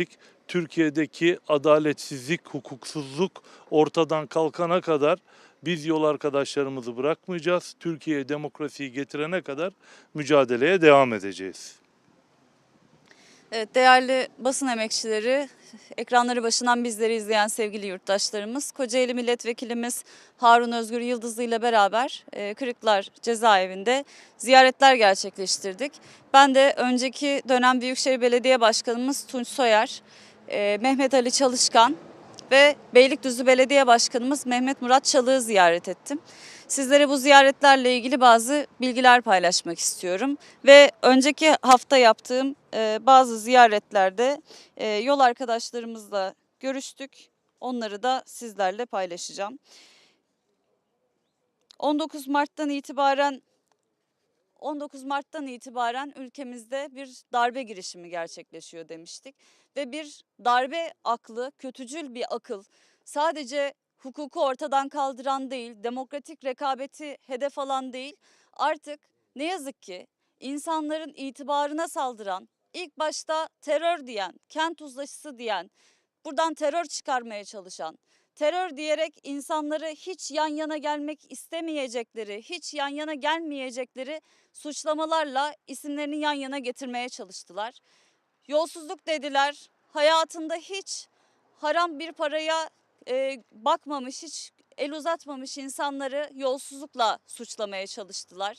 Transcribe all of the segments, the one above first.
ettik. Türkiye'deki adaletsizlik, hukuksuzluk ortadan kalkana kadar biz yol arkadaşlarımızı bırakmayacağız. Türkiye'ye demokrasiyi getirene kadar mücadeleye devam edeceğiz. Evet, değerli basın emekçileri, ekranları başından bizleri izleyen sevgili yurttaşlarımız, Kocaeli Milletvekilimiz Harun Özgür Yıldızlı ile beraber e, Kırıklar Cezaevinde ziyaretler gerçekleştirdik. Ben de önceki dönem Büyükşehir Belediye Başkanımız Tunç Soyer, e, Mehmet Ali Çalışkan ve Beylikdüzü Belediye Başkanımız Mehmet Murat Çalık'ı ziyaret ettim. Sizlere bu ziyaretlerle ilgili bazı bilgiler paylaşmak istiyorum. Ve önceki hafta yaptığım e, bazı ziyaretlerde e, yol arkadaşlarımızla görüştük. Onları da sizlerle paylaşacağım. 19 Mart'tan itibaren 19 Mart'tan itibaren ülkemizde bir darbe girişimi gerçekleşiyor demiştik ve bir darbe aklı, kötücül bir akıl sadece hukuku ortadan kaldıran değil, demokratik rekabeti hedef alan değil, artık ne yazık ki insanların itibarına saldıran, ilk başta terör diyen, kent uzlaşısı diyen, buradan terör çıkarmaya çalışan, terör diyerek insanları hiç yan yana gelmek istemeyecekleri, hiç yan yana gelmeyecekleri suçlamalarla isimlerini yan yana getirmeye çalıştılar. Yolsuzluk dediler, hayatında hiç haram bir paraya e, bakmamış, hiç el uzatmamış insanları yolsuzlukla suçlamaya çalıştılar.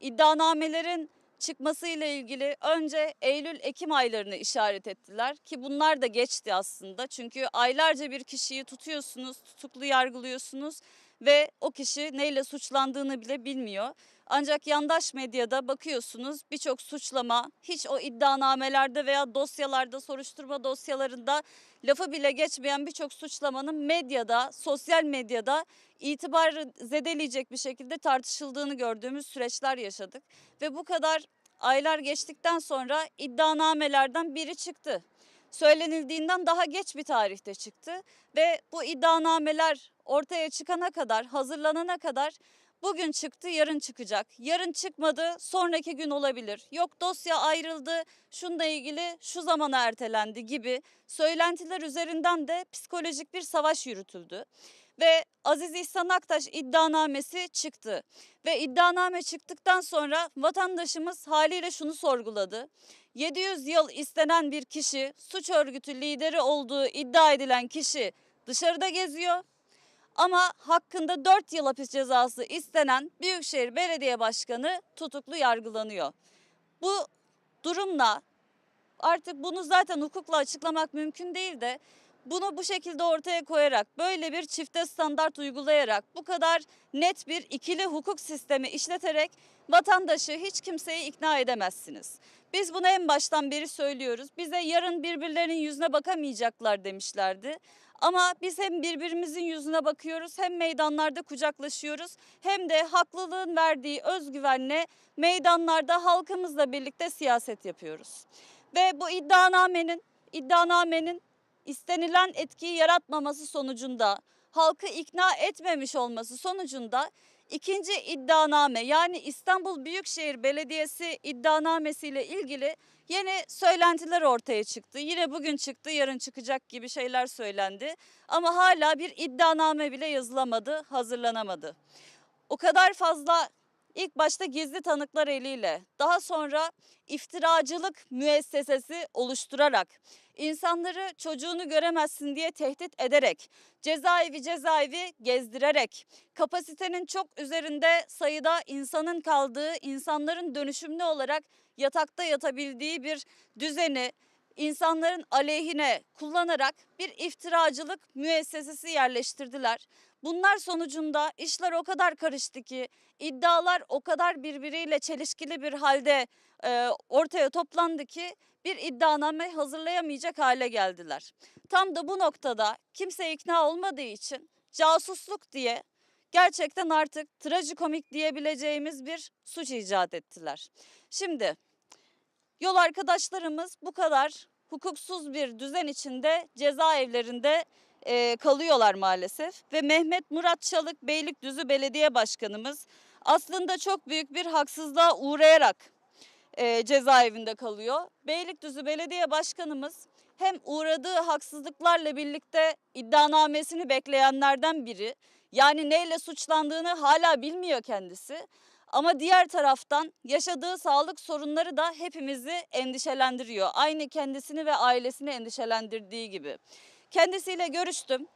İddianamelerin çıkmasıyla ilgili önce Eylül-Ekim aylarını işaret ettiler ki bunlar da geçti aslında. Çünkü aylarca bir kişiyi tutuyorsunuz, tutuklu yargılıyorsunuz ve o kişi neyle suçlandığını bile bilmiyor. Ancak yandaş medyada bakıyorsunuz birçok suçlama hiç o iddianamelerde veya dosyalarda, soruşturma dosyalarında lafı bile geçmeyen birçok suçlamanın medyada, sosyal medyada itibarı zedeleyecek bir şekilde tartışıldığını gördüğümüz süreçler yaşadık. Ve bu kadar aylar geçtikten sonra iddianamelerden biri çıktı. Söylenildiğinden daha geç bir tarihte çıktı ve bu iddianameler ortaya çıkana kadar, hazırlanana kadar Bugün çıktı, yarın çıkacak. Yarın çıkmadı, sonraki gün olabilir. Yok dosya ayrıldı, şununla ilgili şu zamana ertelendi gibi söylentiler üzerinden de psikolojik bir savaş yürütüldü. Ve Aziz İhsan Aktaş iddianamesi çıktı. Ve iddianame çıktıktan sonra vatandaşımız haliyle şunu sorguladı. 700 yıl istenen bir kişi, suç örgütü lideri olduğu iddia edilen kişi dışarıda geziyor. Ama hakkında 4 yıl hapis cezası istenen Büyükşehir Belediye Başkanı tutuklu yargılanıyor. Bu durumla artık bunu zaten hukukla açıklamak mümkün değil de bunu bu şekilde ortaya koyarak böyle bir çifte standart uygulayarak bu kadar net bir ikili hukuk sistemi işleterek vatandaşı hiç kimseyi ikna edemezsiniz. Biz bunu en baştan beri söylüyoruz. Bize yarın birbirlerinin yüzüne bakamayacaklar demişlerdi. Ama biz hem birbirimizin yüzüne bakıyoruz hem meydanlarda kucaklaşıyoruz hem de haklılığın verdiği özgüvenle meydanlarda halkımızla birlikte siyaset yapıyoruz. Ve bu iddianamenin iddianamenin istenilen etkiyi yaratmaması sonucunda halkı ikna etmemiş olması sonucunda ikinci iddianame yani İstanbul Büyükşehir Belediyesi iddianamesiyle ilgili yeni söylentiler ortaya çıktı. Yine bugün çıktı, yarın çıkacak gibi şeyler söylendi. Ama hala bir iddianame bile yazılamadı, hazırlanamadı. O kadar fazla ilk başta gizli tanıklar eliyle, daha sonra iftiracılık müessesesi oluşturarak, insanları çocuğunu göremezsin diye tehdit ederek, cezaevi cezaevi gezdirerek, kapasitenin çok üzerinde sayıda insanın kaldığı, insanların dönüşümlü olarak yatakta yatabildiği bir düzeni insanların aleyhine kullanarak bir iftiracılık müessesesi yerleştirdiler. Bunlar sonucunda işler o kadar karıştı ki iddialar o kadar birbiriyle çelişkili bir halde e, ortaya toplandı ki bir iddianame hazırlayamayacak hale geldiler. Tam da bu noktada kimse ikna olmadığı için casusluk diye gerçekten artık trajikomik diyebileceğimiz bir suç icat ettiler. Şimdi yol arkadaşlarımız bu kadar hukuksuz bir düzen içinde cezaevlerinde e, kalıyorlar maalesef. Ve Mehmet Murat Çalık Beylikdüzü Belediye Başkanımız aslında çok büyük bir haksızlığa uğrayarak e, cezaevinde kalıyor. Beylikdüzü Belediye Başkanımız hem uğradığı haksızlıklarla birlikte iddianamesini bekleyenlerden biri. Yani neyle suçlandığını hala bilmiyor kendisi. Ama diğer taraftan yaşadığı sağlık sorunları da hepimizi endişelendiriyor. Aynı kendisini ve ailesini endişelendirdiği gibi. Kendisiyle görüştüm.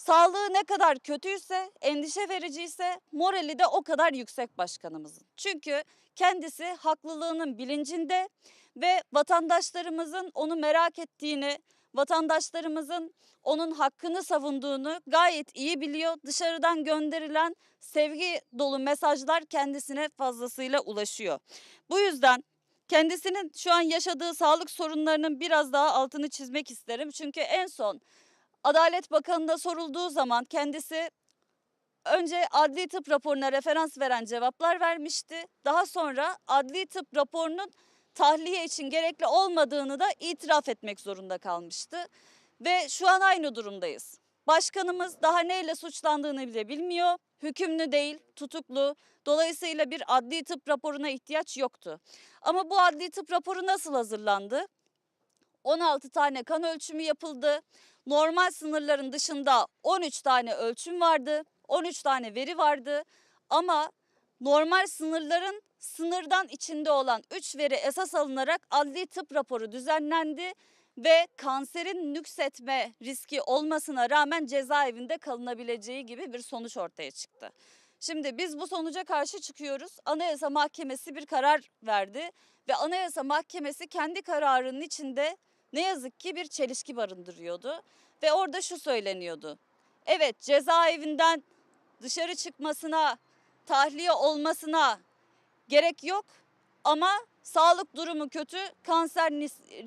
Sağlığı ne kadar kötüyse, endişe vericiyse morali de o kadar yüksek başkanımızın. Çünkü kendisi haklılığının bilincinde ve vatandaşlarımızın onu merak ettiğini, vatandaşlarımızın onun hakkını savunduğunu gayet iyi biliyor. Dışarıdan gönderilen sevgi dolu mesajlar kendisine fazlasıyla ulaşıyor. Bu yüzden kendisinin şu an yaşadığı sağlık sorunlarının biraz daha altını çizmek isterim. Çünkü en son Adalet Bakanı'na sorulduğu zaman kendisi önce adli tıp raporuna referans veren cevaplar vermişti. Daha sonra adli tıp raporunun tahliye için gerekli olmadığını da itiraf etmek zorunda kalmıştı. Ve şu an aynı durumdayız. Başkanımız daha neyle suçlandığını bile bilmiyor. Hükümlü değil, tutuklu. Dolayısıyla bir adli tıp raporuna ihtiyaç yoktu. Ama bu adli tıp raporu nasıl hazırlandı? 16 tane kan ölçümü yapıldı. Normal sınırların dışında 13 tane ölçüm vardı. 13 tane veri vardı. Ama normal sınırların sınırdan içinde olan 3 veri esas alınarak adli tıp raporu düzenlendi ve kanserin nüksetme riski olmasına rağmen cezaevinde kalınabileceği gibi bir sonuç ortaya çıktı. Şimdi biz bu sonuca karşı çıkıyoruz. Anayasa Mahkemesi bir karar verdi ve Anayasa Mahkemesi kendi kararının içinde ne yazık ki bir çelişki barındırıyordu ve orada şu söyleniyordu. Evet cezaevinden dışarı çıkmasına, tahliye olmasına gerek yok ama sağlık durumu kötü, kanser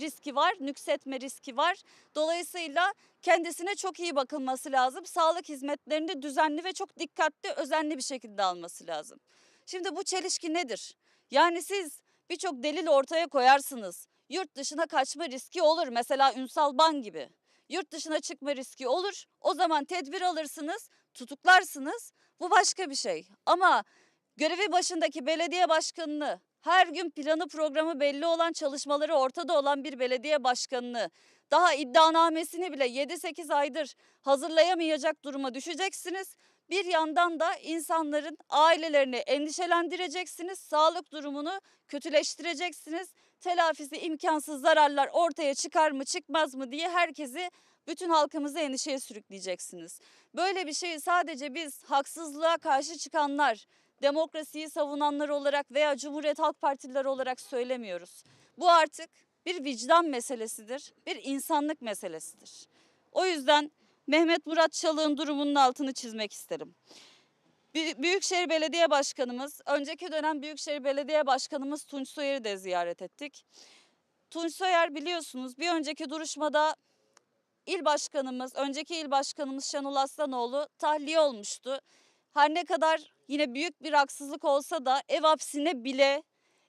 riski var, nüksetme riski var. Dolayısıyla kendisine çok iyi bakılması lazım. Sağlık hizmetlerini düzenli ve çok dikkatli, özenli bir şekilde alması lazım. Şimdi bu çelişki nedir? Yani siz birçok delil ortaya koyarsınız. Yurt dışına kaçma riski olur. Mesela Ünsal Ban gibi. Yurt dışına çıkma riski olur. O zaman tedbir alırsınız, tutuklarsınız. Bu başka bir şey. Ama görevi başındaki belediye başkanını her gün planı programı belli olan çalışmaları ortada olan bir belediye başkanını daha iddianamesini bile 7-8 aydır hazırlayamayacak duruma düşeceksiniz. Bir yandan da insanların ailelerini endişelendireceksiniz, sağlık durumunu kötüleştireceksiniz. Telafisi imkansız zararlar ortaya çıkar mı çıkmaz mı diye herkesi bütün halkımızı endişeye sürükleyeceksiniz. Böyle bir şeyi sadece biz haksızlığa karşı çıkanlar, demokrasiyi savunanlar olarak veya Cumhuriyet Halk Partileri olarak söylemiyoruz. Bu artık bir vicdan meselesidir, bir insanlık meselesidir. O yüzden Mehmet Murat Çalık'ın durumunun altını çizmek isterim. Büy- Büyükşehir Belediye Başkanımız, önceki dönem Büyükşehir Belediye Başkanımız Tunç Soyer'i de ziyaret ettik. Tunç Soyer biliyorsunuz bir önceki duruşmada il başkanımız, önceki il başkanımız Şenol Aslanoğlu tahliye olmuştu. Her ne kadar yine büyük bir haksızlık olsa da ev hapsine bile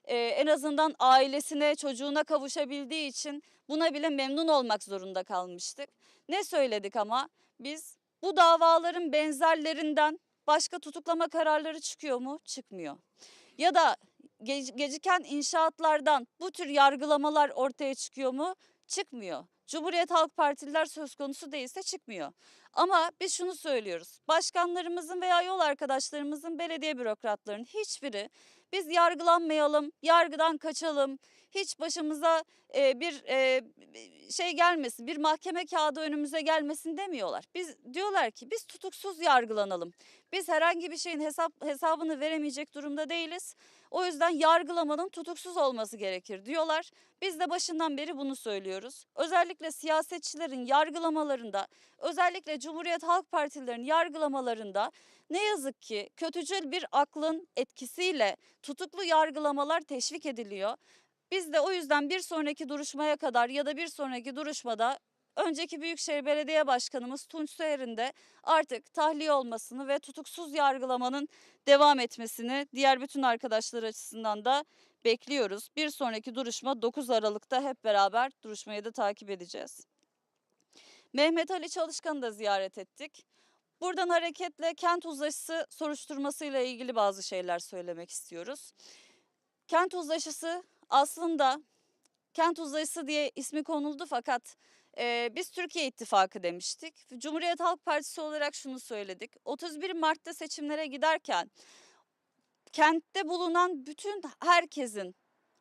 e, en azından ailesine, çocuğuna kavuşabildiği için buna bile memnun olmak zorunda kalmıştık. Ne söyledik ama biz bu davaların benzerlerinden başka tutuklama kararları çıkıyor mu? Çıkmıyor. Ya da ge- geciken inşaatlardan bu tür yargılamalar ortaya çıkıyor mu? Çıkmıyor. Cumhuriyet Halk Partililer söz konusu değilse çıkmıyor. Ama biz şunu söylüyoruz. Başkanlarımızın veya yol arkadaşlarımızın, belediye bürokratlarının hiçbiri biz yargılanmayalım, yargıdan kaçalım, hiç başımıza e, bir e, şey gelmesin, bir mahkeme kağıdı önümüze gelmesin demiyorlar. Biz diyorlar ki biz tutuksuz yargılanalım. Biz herhangi bir şeyin hesap hesabını veremeyecek durumda değiliz. O yüzden yargılamanın tutuksuz olması gerekir diyorlar. Biz de başından beri bunu söylüyoruz. Özellikle siyasetçilerin yargılamalarında, özellikle Cumhuriyet Halk Partililerinin yargılamalarında ne yazık ki kötücül bir aklın etkisiyle tutuklu yargılamalar teşvik ediliyor. Biz de o yüzden bir sonraki duruşmaya kadar ya da bir sonraki duruşmada önceki Büyükşehir Belediye Başkanımız Tunç Soyer'in de artık tahliye olmasını ve tutuksuz yargılamanın devam etmesini diğer bütün arkadaşlar açısından da bekliyoruz. Bir sonraki duruşma 9 Aralık'ta hep beraber duruşmayı da takip edeceğiz. Mehmet Ali Çalışkan'ı da ziyaret ettik. Buradan hareketle kent uzlaşısı soruşturmasıyla ilgili bazı şeyler söylemek istiyoruz. Kent uzlaşısı aslında kent uzayısı diye ismi konuldu fakat e, biz Türkiye İttifakı demiştik. Cumhuriyet Halk Partisi olarak şunu söyledik. 31 Mart'ta seçimlere giderken kentte bulunan bütün herkesin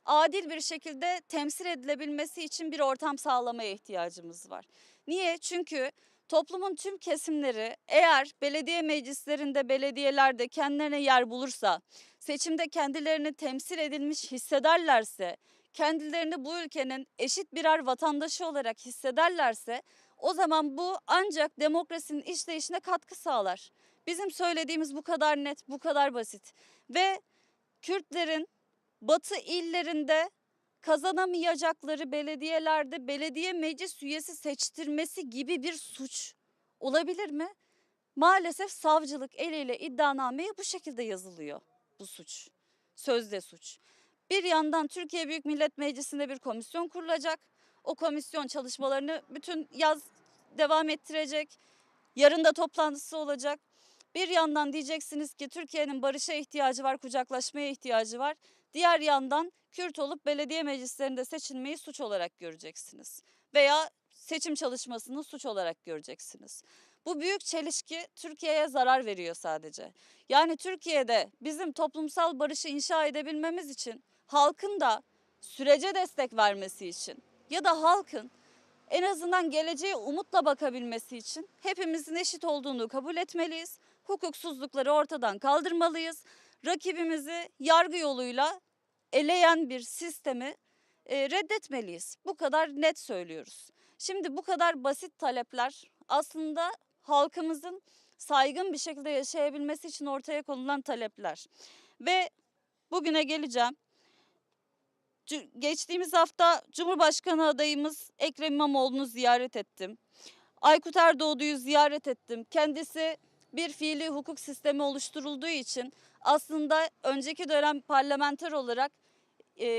adil bir şekilde temsil edilebilmesi için bir ortam sağlamaya ihtiyacımız var. Niye? Çünkü toplumun tüm kesimleri eğer belediye meclislerinde, belediyelerde kendilerine yer bulursa, seçimde kendilerini temsil edilmiş hissederlerse, kendilerini bu ülkenin eşit birer vatandaşı olarak hissederlerse o zaman bu ancak demokrasinin işleyişine katkı sağlar. Bizim söylediğimiz bu kadar net, bu kadar basit ve Kürtlerin batı illerinde kazanamayacakları belediyelerde belediye meclis üyesi seçtirmesi gibi bir suç olabilir mi? Maalesef savcılık eliyle iddianameye bu şekilde yazılıyor bu suç. Sözde suç. Bir yandan Türkiye Büyük Millet Meclisi'nde bir komisyon kurulacak. O komisyon çalışmalarını bütün yaz devam ettirecek. Yarın da toplantısı olacak. Bir yandan diyeceksiniz ki Türkiye'nin barışa ihtiyacı var, kucaklaşmaya ihtiyacı var. Diğer yandan Kürt olup belediye meclislerinde seçilmeyi suç olarak göreceksiniz. Veya seçim çalışmasını suç olarak göreceksiniz. Bu büyük çelişki Türkiye'ye zarar veriyor sadece. Yani Türkiye'de bizim toplumsal barışı inşa edebilmemiz için halkın da sürece destek vermesi için ya da halkın en azından geleceğe umutla bakabilmesi için hepimizin eşit olduğunu kabul etmeliyiz. Hukuksuzlukları ortadan kaldırmalıyız. Rakibimizi yargı yoluyla eleyen bir sistemi e, reddetmeliyiz. Bu kadar net söylüyoruz. Şimdi bu kadar basit talepler aslında halkımızın saygın bir şekilde yaşayabilmesi için ortaya konulan talepler. Ve bugüne geleceğim. Geçtiğimiz hafta Cumhurbaşkanı adayımız Ekrem İmamoğlu'nu ziyaret ettim. Aykut Erdoğdu'yu ziyaret ettim. Kendisi bir fiili hukuk sistemi oluşturulduğu için aslında önceki dönem parlamenter olarak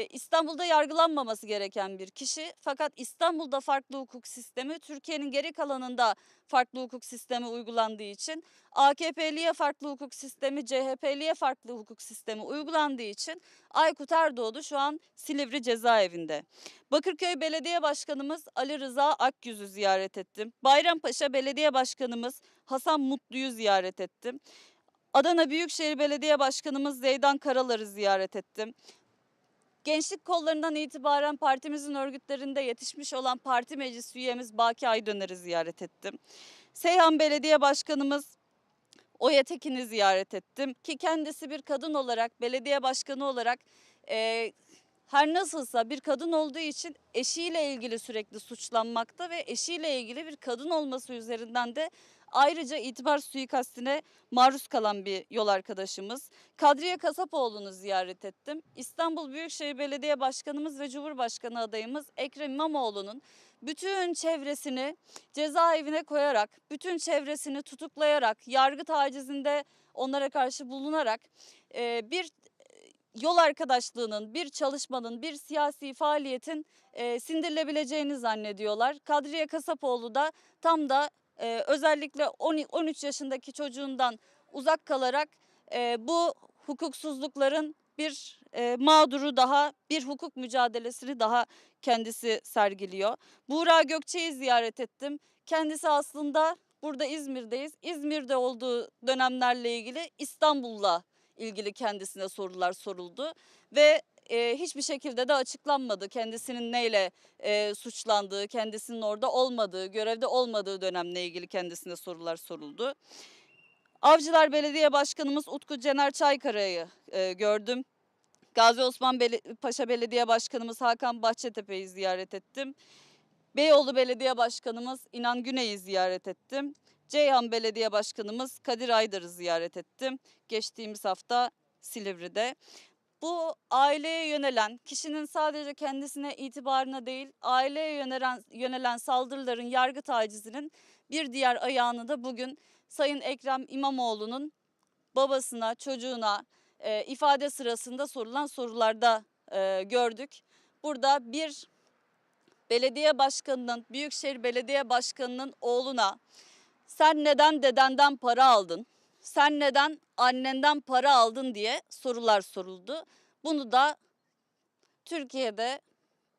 İstanbul'da yargılanmaması gereken bir kişi. Fakat İstanbul'da farklı hukuk sistemi, Türkiye'nin geri kalanında farklı hukuk sistemi uygulandığı için AKP'liye farklı hukuk sistemi, CHP'liye farklı hukuk sistemi uygulandığı için Aykut Erdoğdu şu an Silivri cezaevinde. Bakırköy Belediye Başkanımız Ali Rıza Akgüz'ü ziyaret ettim. Bayrampaşa Belediye Başkanımız Hasan Mutlu'yu ziyaret ettim. Adana Büyükşehir Belediye Başkanımız Zeydan Karalar'ı ziyaret ettim. Gençlik kollarından itibaren partimizin örgütlerinde yetişmiş olan parti meclis üyemiz Baki Aydöner'i ziyaret ettim. Seyhan Belediye Başkanımız Oya Tekin'i ziyaret ettim ki kendisi bir kadın olarak, belediye başkanı olarak e, her nasılsa bir kadın olduğu için eşiyle ilgili sürekli suçlanmakta ve eşiyle ilgili bir kadın olması üzerinden de ayrıca itibar suikastine maruz kalan bir yol arkadaşımız. Kadriye Kasapoğlu'nu ziyaret ettim. İstanbul Büyükşehir Belediye Başkanımız ve Cumhurbaşkanı adayımız Ekrem İmamoğlu'nun bütün çevresini cezaevine koyarak, bütün çevresini tutuklayarak, yargı tacizinde onlara karşı bulunarak e, bir yol arkadaşlığının, bir çalışmanın, bir siyasi faaliyetin e, sindirilebileceğini zannediyorlar. Kadriye Kasapoğlu da tam da e, özellikle 10 13 yaşındaki çocuğundan uzak kalarak e, bu hukuksuzlukların bir e, mağduru daha, bir hukuk mücadelesini daha kendisi sergiliyor. Buğra Gökçe'yi ziyaret ettim. Kendisi aslında burada İzmir'deyiz. İzmir'de olduğu dönemlerle ilgili İstanbul'la ilgili kendisine sorular soruldu ve e, hiçbir şekilde de açıklanmadı kendisinin neyle e, suçlandığı, kendisinin orada olmadığı, görevde olmadığı dönemle ilgili kendisine sorular soruldu. Avcılar Belediye Başkanımız Utku Cener Çaykara'yı e, gördüm. Gazi Osman Bele- Paşa Belediye Başkanımız Hakan Bahçetepe'yi ziyaret ettim. Beyoğlu Belediye Başkanımız İnan Güney'i ziyaret ettim. Ceyhan Belediye Başkanımız Kadir Aydar'ı ziyaret ettim. Geçtiğimiz hafta Silivri'de. Bu aileye yönelen, kişinin sadece kendisine itibarına değil, aileye yönelen, yönelen saldırıların yargı tacizinin bir diğer ayağını da bugün Sayın Ekrem İmamoğlu'nun babasına, çocuğuna e, ifade sırasında sorulan sorularda e, gördük. Burada bir belediye başkanının, Büyükşehir Belediye Başkanı'nın oğluna sen neden dedenden para aldın? Sen neden annenden para aldın diye sorular soruldu. Bunu da Türkiye'de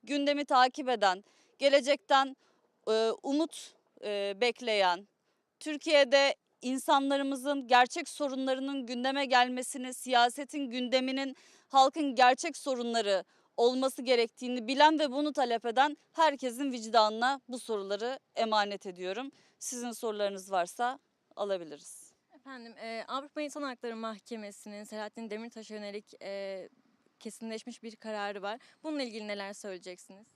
gündemi takip eden, gelecekten e, umut e, bekleyen, Türkiye'de insanlarımızın gerçek sorunlarının gündeme gelmesini, siyasetin gündeminin halkın gerçek sorunları olması gerektiğini bilen ve bunu talep eden herkesin vicdanına bu soruları emanet ediyorum. Sizin sorularınız varsa alabiliriz. Efendim e, Avrupa İnsan Hakları Mahkemesi'nin Selahattin Demirtaş'a yönelik e, kesinleşmiş bir kararı var. Bununla ilgili neler söyleyeceksiniz?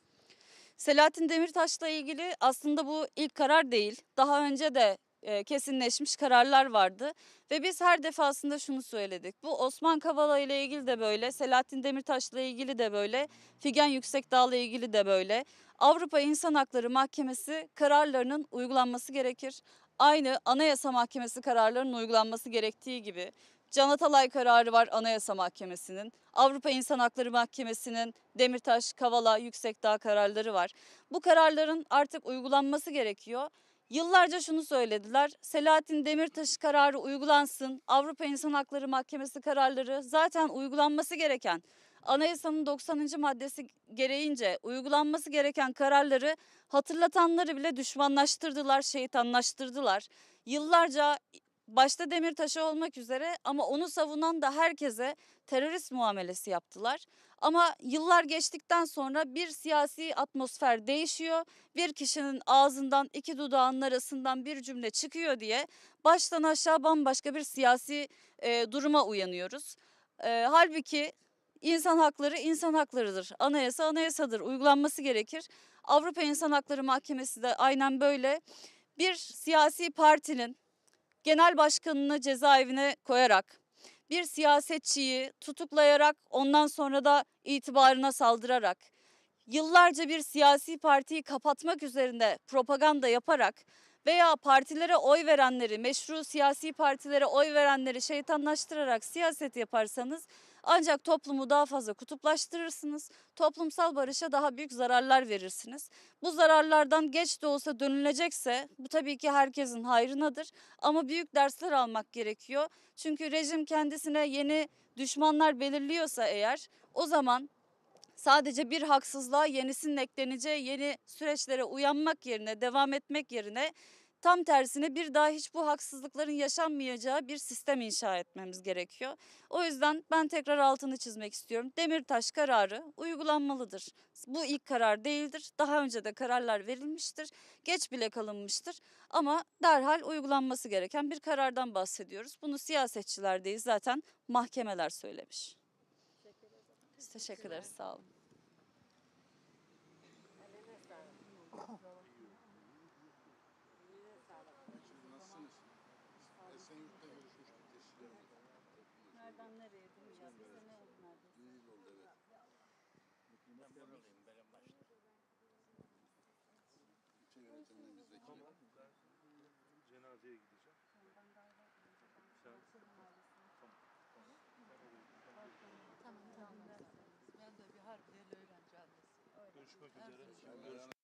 Selahattin Demirtaş'la ilgili aslında bu ilk karar değil. Daha önce de e, kesinleşmiş kararlar vardı ve biz her defasında şunu söyledik. Bu Osman Kavala ile ilgili de böyle, Selahattin Demirtaş'la ilgili de böyle, Figen Yüksekdağ'la ilgili de böyle. Avrupa İnsan Hakları Mahkemesi kararlarının uygulanması gerekir. Aynı Anayasa Mahkemesi kararlarının uygulanması gerektiği gibi Can Atalay kararı var Anayasa Mahkemesi'nin. Avrupa İnsan Hakları Mahkemesi'nin Demirtaş, Kavala, Yüksekdağ kararları var. Bu kararların artık uygulanması gerekiyor. Yıllarca şunu söylediler. Selahattin Demirtaş kararı uygulansın. Avrupa İnsan Hakları Mahkemesi kararları zaten uygulanması gereken Anayasanın 90. maddesi gereğince uygulanması gereken kararları hatırlatanları bile düşmanlaştırdılar, şeytanlaştırdılar. Yıllarca başta Demirtaş'a olmak üzere ama onu savunan da herkese terörist muamelesi yaptılar. Ama yıllar geçtikten sonra bir siyasi atmosfer değişiyor. Bir kişinin ağzından iki dudağının arasından bir cümle çıkıyor diye baştan aşağı bambaşka bir siyasi e, duruma uyanıyoruz. E, halbuki insan hakları insan haklarıdır. Anayasa anayasadır. Uygulanması gerekir. Avrupa İnsan Hakları Mahkemesi de aynen böyle bir siyasi partinin genel başkanını cezaevine koyarak bir siyasetçiyi tutuklayarak ondan sonra da itibarına saldırarak yıllarca bir siyasi partiyi kapatmak üzerinde propaganda yaparak veya partilere oy verenleri, meşru siyasi partilere oy verenleri şeytanlaştırarak siyaset yaparsanız ancak toplumu daha fazla kutuplaştırırsınız. Toplumsal barışa daha büyük zararlar verirsiniz. Bu zararlardan geç de olsa dönülecekse bu tabii ki herkesin hayrınadır ama büyük dersler almak gerekiyor. Çünkü rejim kendisine yeni düşmanlar belirliyorsa eğer o zaman sadece bir haksızlığa yenisinin ekleneceği yeni süreçlere uyanmak yerine devam etmek yerine tam tersine bir daha hiç bu haksızlıkların yaşanmayacağı bir sistem inşa etmemiz gerekiyor. O yüzden ben tekrar altını çizmek istiyorum. Demirtaş kararı uygulanmalıdır. Bu ilk karar değildir. Daha önce de kararlar verilmiştir. Geç bile kalınmıştır. Ama derhal uygulanması gereken bir karardan bahsediyoruz. Bunu siyasetçiler değil zaten mahkemeler söylemiş. Teşekkür ederiz. Sağ olun. Cenazeye gideceğim. Sen Tamam tamam. Ben de bir harf öğrenci annesi. görüşmek üzere.